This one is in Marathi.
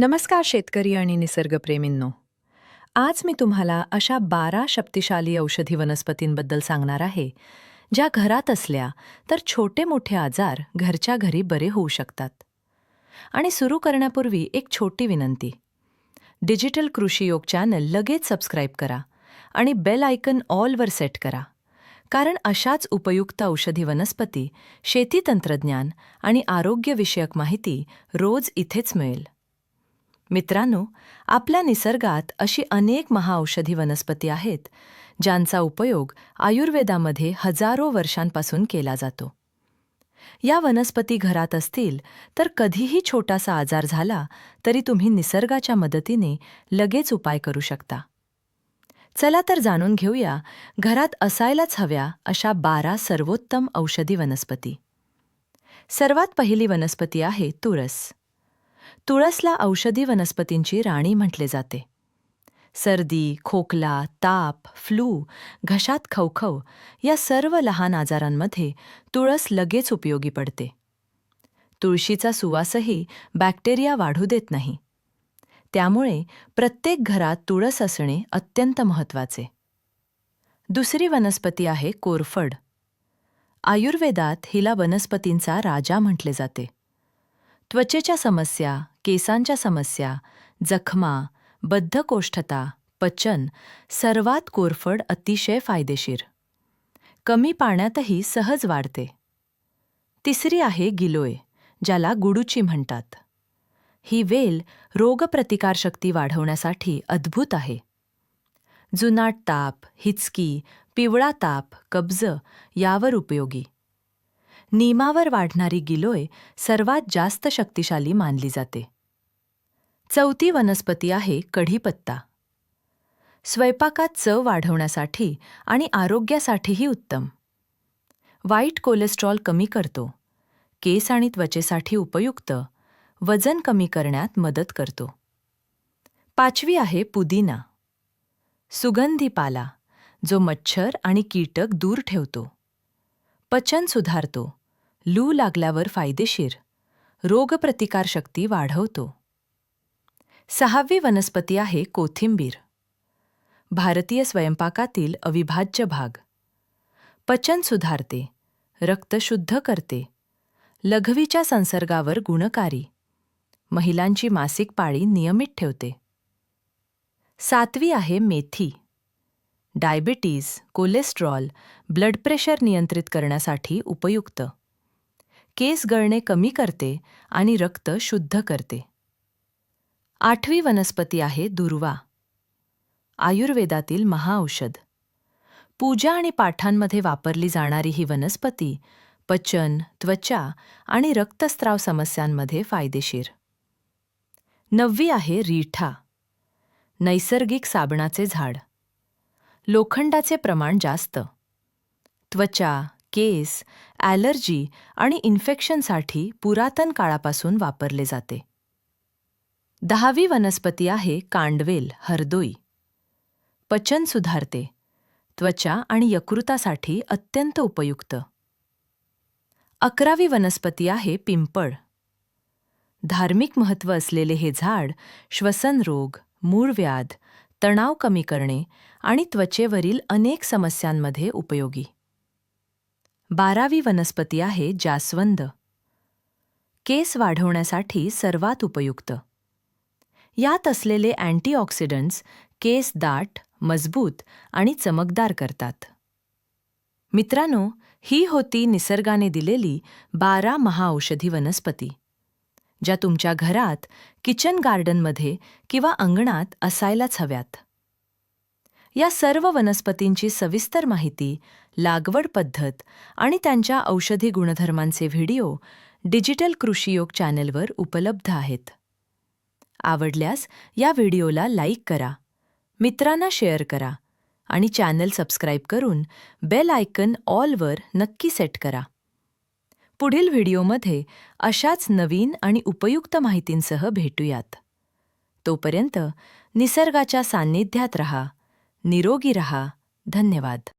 नमस्कार शेतकरी आणि निसर्गप्रेमींनो. आज मी तुम्हाला अशा बारा शक्तिशाली औषधी वनस्पतींबद्दल सांगणार आहे ज्या घरात असल्या तर छोटे मोठे आजार घरच्या घरी बरे होऊ शकतात. आणि सुरू करण्यापूर्वी एक छोटी विनंती. डिजिटल कृषी योग चॅनल लगेच सबस्क्राईब करा आणि बेल आयकन ऑलवर सेट करा. कारण अशाच उपयुक्त औषधी वनस्पती शेती तंत्रज्ञान आणि आरोग्यविषयक माहिती रोज इथेच मिळेल. मित्रांनो आपल्या निसर्गात अशी अनेक महाऔषधी वनस्पती आहेत ज्यांचा उपयोग आयुर्वेदामध्ये हजारो वर्षांपासून केला जातो. या वनस्पती घरात असतील तर कधीही छोटासा आजार झाला तरी तुम्ही निसर्गाच्या मदतीने लगेच उपाय करू शकता. चला तर जाणून घेऊया घरात असायलाच हव्या अशा बारा सर्वोत्तम औषधी वनस्पती. सर्वात पहिली वनस्पती आहे तुरस तुळसला औषधी वनस्पतींची राणी म्हटले जाते. सर्दी खोकला ताप फ्लू घशात खवखव या सर्व लहान आजारांमध्ये तुळस लगेच उपयोगी पडते. तुळशीचा सुवासही बॅक्टेरिया वाढू देत नाही. त्यामुळे प्रत्येक घरात तुळस असणे अत्यंत महत्त्वाचे. दुसरी वनस्पती आहे कोरफड. आयुर्वेदात हिला वनस्पतींचा राजा म्हटले जाते. त्वचेच्या समस्या केसांच्या समस्या जखमा बद्धकोष्ठता पचन सर्वात कोरफड अतिशय फायदेशीर. कमी पाण्यातही सहज वाढते. तिसरी आहे गिलोय ज्याला गुडूची म्हणतात. ही वेल रोगप्रतिकारशक्ती वाढवण्यासाठी अद्भुत आहे. जुनाट ताप हिचकी पिवळा ताप कब्ज यावर उपयोगी. नियमावर वाढणारी गिलोय सर्वात जास्त शक्तिशाली मानली जाते. चौथी वनस्पती आहे कढीपत्ता. स्वयंपाकात चव वाढवण्यासाठी आणि आरोग्यासाठीही उत्तम. वाईट कोलेस्ट्रॉल कमी करतो. केस आणि त्वचेसाठी उपयुक्त. वजन कमी करण्यात मदत करतो. पाचवी आहे पुदिना. सुगंधी पाला जो मच्छर आणि कीटक दूर ठेवतो. पचन सुधारतो. लू लागल्यावर फायदेशीर. रोगप्रतिकारशक्ती वाढवतो. सहावी वनस्पती आहे कोथिंबीर. भारतीय स्वयंपाकातील अविभाज्य भाग. पचन सुधारते रक्त शुद्ध करते लघवीच्या संसर्गावर गुणकारी महिलांची मासिक पाळी नियमित ठेवते. सातवी आहे मेथी. डायबिटीज कोलेस्ट्रॉल ब्लड प्रेशर नियंत्रित करण्यासाठी उपयुक्त. केस गळणे कमी करते आणि रक्त शुद्ध करते. आठवी वनस्पती आहे दुर्वा. आयुर्वेदातील महाऔषध. पूजा आणि पाठांमध्ये वापरली जाणारी ही वनस्पती पचन त्वचा आणि रक्तस्राव समस्यांमध्ये फायदेशीर. नववी आहे रीठा. नैसर्गिक साबणाचे झाड. लोखंडाचे प्रमाण जास्त. त्वचा केस ॲलर्जी आणि इन्फेक्शनसाठी पुरातन काळापासून वापरले जाते. दहावी वनस्पती आहे कांडवेल हरदोई. पचन सुधारते. त्वचा आणि यकृतासाठी अत्यंत उपयुक्त. अकरावी वनस्पती आहे पिंपळ. धार्मिक महत्त्व असलेले हे झाड श्वसन रोग मूळव्याध तणाव कमी करणे आणि त्वचेवरील अनेक समस्यांमध्ये उपयोगी. बारावी वनस्पती आहे जास्वंद. केस वाढवण्यासाठी सर्वात उपयुक्त. यात असलेले अँटीऑक्सिडंट्स केस दाट मजबूत आणि चमकदार करतात. मित्रांनो ही होती निसर्गाने दिलेली बारा महाऔषधी वनस्पती ज्या तुमच्या घरात किचन गार्डनमध्ये किंवा अंगणात असायलाच हव्यात. या सर्व वनस्पतींची सविस्तर माहिती लागवड पद्धत आणि त्यांच्या औषधी गुणधर्मांचे व्हिडिओ डिजिटल कृषीयोग चॅनेलवर उपलब्ध आहेत. आवडल्यास या व्हिडिओला लाईक करा मित्रांना शेअर करा आणि चॅनल सबस्क्राईब करून बेल आयकन ऑलवर नक्की सेट करा. पुढील व्हिडिओमध्ये अशाच नवीन आणि उपयुक्त माहितींसह भेटूयात. तोपर्यंत निसर्गाच्या सान्निध्यात रहा. निरोगी रहा. धन्यवाद.